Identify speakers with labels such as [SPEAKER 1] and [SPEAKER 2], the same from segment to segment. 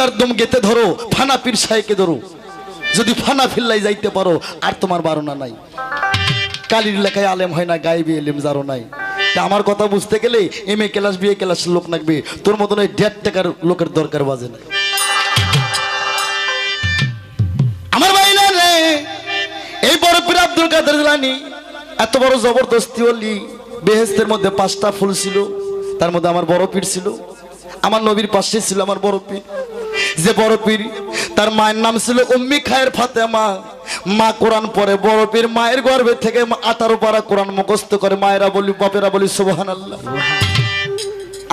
[SPEAKER 1] জুতার দম গেতে ধরো, ফানা পীর সাহেকে ধরো। যদি ফানা ফিল্লাই যাইতে পারো, আর তোমার বারণা নাই। কালির লেখায় আলেম হয় না গাইবে এলেম যারও নাই। আমার কথা বুঝতে গেলে M A class B A class লোক লাগবে তোর মতন ওই দেড় টাকার লোকের দরকার বাজে না। আমার ভাই না এই বড় পীর আব্দুল কাদের জিলানি, এত বড় জবরদস্তি অলি বেহেস্তের মধ্যে পাঁচটা ফুল ছিল, তার মধ্যে আমার বড় পীর ছিল। আমার নবীর পাশে ছিল আমার বড় পীর। যে বড় পীর, তার মায়ের নাম ছিল উম্মি খায়ের ফাতেমা। মা কোরআন পরে বড় পীর মায়ের গর্ভে থেকে আঠারো পারা কোরআন মুখস্থ করে, মায়েরা বলি, বাপেরা বলি সুবহান আল্লাহ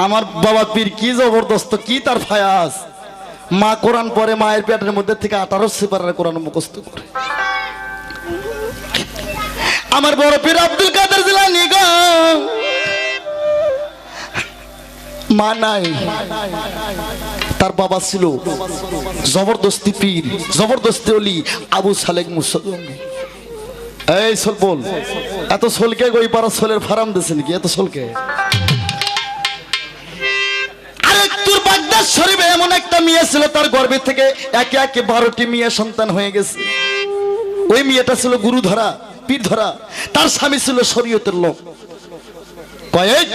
[SPEAKER 1] আমার বাবা পীর কি জবরদস্ত, কি তার ফায়াস? মা কোরআন পরে মায়ের পেটের মধ্যে থেকে আঠারো সেপারের কোরআন মুখস্থ করে। আমার বড় পীর আব্দুল কাদের জিলানি গো। মা নাই তার বাবা ছিল জবরদস্তি পীর, জবরদস্তি অলি, আবু সালেক মুসলমি। এই বল এত সোলকে গই পারা সোলের ফার্ম দিছে নাকি এত সোলকে। শরীফে এমন একটা মেয়ে ছিল, তার গর্ভে থেকে একে একে বারোটি মেয়ে সন্তান হয়ে গেছে। ওই মেয়েটা ছিল গুরু ধরা পীর ধরা তার স্বামী ছিল শরীয়তের লোক। কয়, "এই,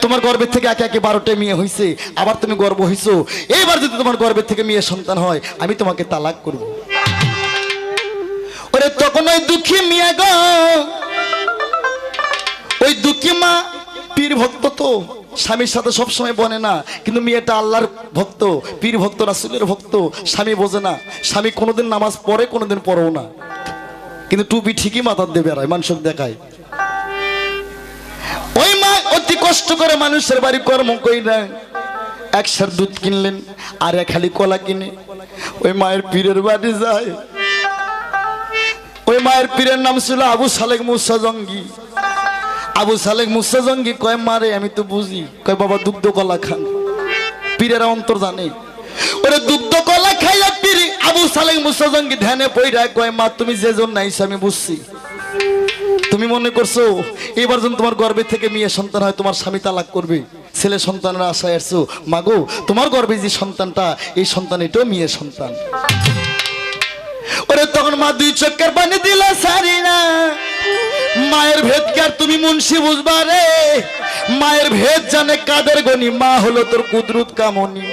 [SPEAKER 1] তোমার গর্ভের থেকে একে একে বারোটা মেয়ে হয়েছে আবার তুমি গর্ব হইছো। এইবার যদি তোমার গর্ভের থেকে মেয়ে সন্তান হয় আমি তোমাকে তালাক করব। ওরে তখন ওই দুঃখী মেয়ে গো ওই দুঃখী মা পীর ভক্ত তো স্বামীর সাথে সবসময় বনে না কিন্তু মেয়েটা আল্লাহর ভক্ত পীর ভক্ত রাসুলের ভক্ত স্বামী বোঝে না স্বামী কোনোদিন নামাজ পড়ে কোনোদিন পড়েও না। কিন্তু টুপি ঠিকই মাথার দিয়ে বেড়ায় মানুষক দেখায়। কষ্ট করে মানুষের বাড়ি কর্ম কইরা এক সের দুধ কিনলেন, আর এক খালি কলা কিনে। ওই মায়ের পীরের বাড়ি যায়। ওই মায়ের পীরের নাম ছিল আবু সালেক মুসা জঙ্গি। আবু সালেক মুসা জঙ্গি কয় মারে আমি তো বুঝি। কয়, বাবা, দুগ্ধ কলা খান। পীরেরা অন্তর জানে। ওরে দুগ্ধ কলা খাইয়া পীর আবু সালেক মুসা জঙ্গি ধ্যানে পইরা কয়, মা, তুমি যে জন নাইছো আমি বুঝছি। তুমি মনে করছ, এবার যখন তোমার গর্ভে থেকে মেয়ে সন্তান হয়, তোমার স্বামী তালাক করবে? ছেলে সন্তানের আশায় আসছো। মাগো, তোমার গর্ভে যে সন্তানটা, এই সন্তান এটাও মেয়ে সন্তান। ওরে তখন মা দুই চক্কর পানি দিল সারি না। মায়ের ভেদ কি তুমি মুন্সি বুঝবা রে? মায়ের ভেদ জানে কাদের গনি? মা হলো তোর কুদরুত কামনি।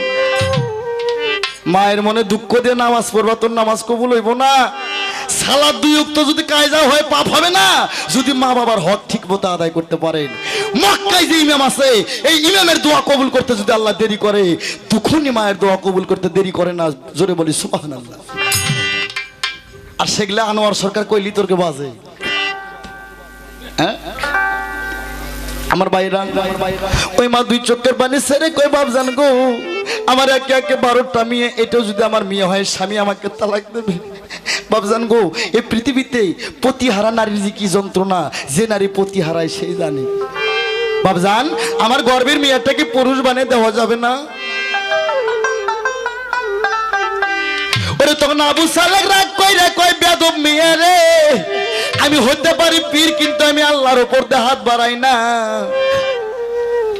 [SPEAKER 1] মায়ের মনে দুঃখ দিয়ে নামাজ পড়বা, তোর নামাজ কবুল হইব না। সালাদ দুই উক্ত যদি কায়দা হয়, পাপ হবে না। যদি মা বাবার হক ঠিক মতো আদায় করতে পারেন। মক্কায় যে ইমাম আছে, এই ইমামের দোয়া কবুল করতে যদি আল্লাহ দেরি করে তখনই মায়ের দোয়া কবুল করতে দেরি করে না, জোরে বলি, সুবহানাল্লাহ। আর সেগুলা আনোয়ার সরকার কইলি তোরকে বাজে। হ্যাঁ? আমার বাইরা ওই মা দুই চোখের পানি সেরে কই বাপ জান গো আমার একে একে বারোটা মেয়ে, এটাও যদি আমার মেয়ে হয়, স্বামী আমাকে তালাক দেবে। বাবজান গো এই পৃথিবীতে পতিহারা নারীর যে কি যন্ত্রণা, যে নারী পতি হারায় সেই জানে। বাবজান আমার গর্বের মেয়েটাকে পুরুষ বানিয়ে দেওয়া যাবে না? আমি হতে পারি পীর, কিন্তু আমি আল্লাহর উপর দিয়ে হাত বাড়াই না।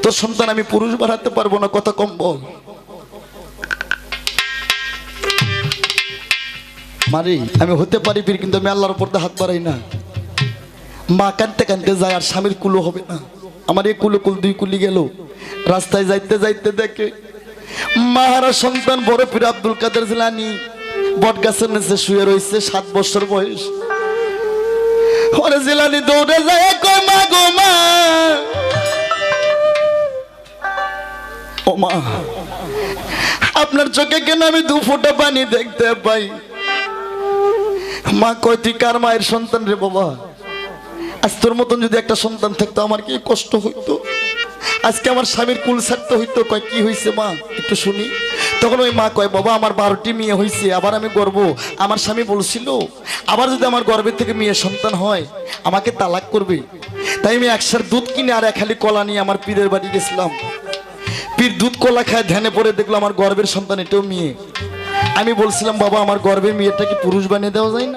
[SPEAKER 1] তোর সন্তান আমি পুরুষ বাড়াতে পারব না, কথা কম বল। মারি, আমি হতে পারি পীর, কিন্তু আমি আল্লাহর উপর হাত বাড়াই না। মা কানতে কানতে যায়, আর স্বামীর কুলো হবে না। আমার এই কুলো কুল দুই কুলি গেল। রাস্তায় যাইতে যাইতে দেখে, মাহারা সন্তান বড় পীর আব্দুল কাদের জিলানি। বট গাছের নিচে শুয়ে রয়েছে, সাত বছর বয়স। ওরে জিলানি দৌড়ে যায় মা, গো মা। ও মা, আপনার চোখে কেন আমি দু ফোঁটা পানি দেখতে পাই? মা কয়, তুই কার মায়ের সন্তান রে বাবা? আজ তোর মতন যদি একটা সন্তান থাকতো, আমার কি কষ্ট হইতো? আজকে আমার স্বামীর কুল ছাড়তে হইতো। কয়, কি হয়েছে মা? একটু শুনি। তখন ওই মা কয়, বাবা, আমার বারোটি মেয়ে হয়েছে আবার আমি গর্ব। আমার স্বামী বলছিল, আবার যদি আমার গর্বের থেকে মেয়ে সন্তান হয়, আমাকে তালাক করবে। তাই আমি একসার দুধ কিনে আর খালি কলা নিয়ে আমার পীরের বাড়ি গেছিলাম। পীর দুধ কলা খায়, ধ্যানে পড়ে দেখল আমার গর্বের সন্তান এটাও মেয়ে। আমি বলছিলাম, বাবা, আমার গর্বের মেয়েটাকে পুরুষ বানিয়ে দেওয়া যায় না?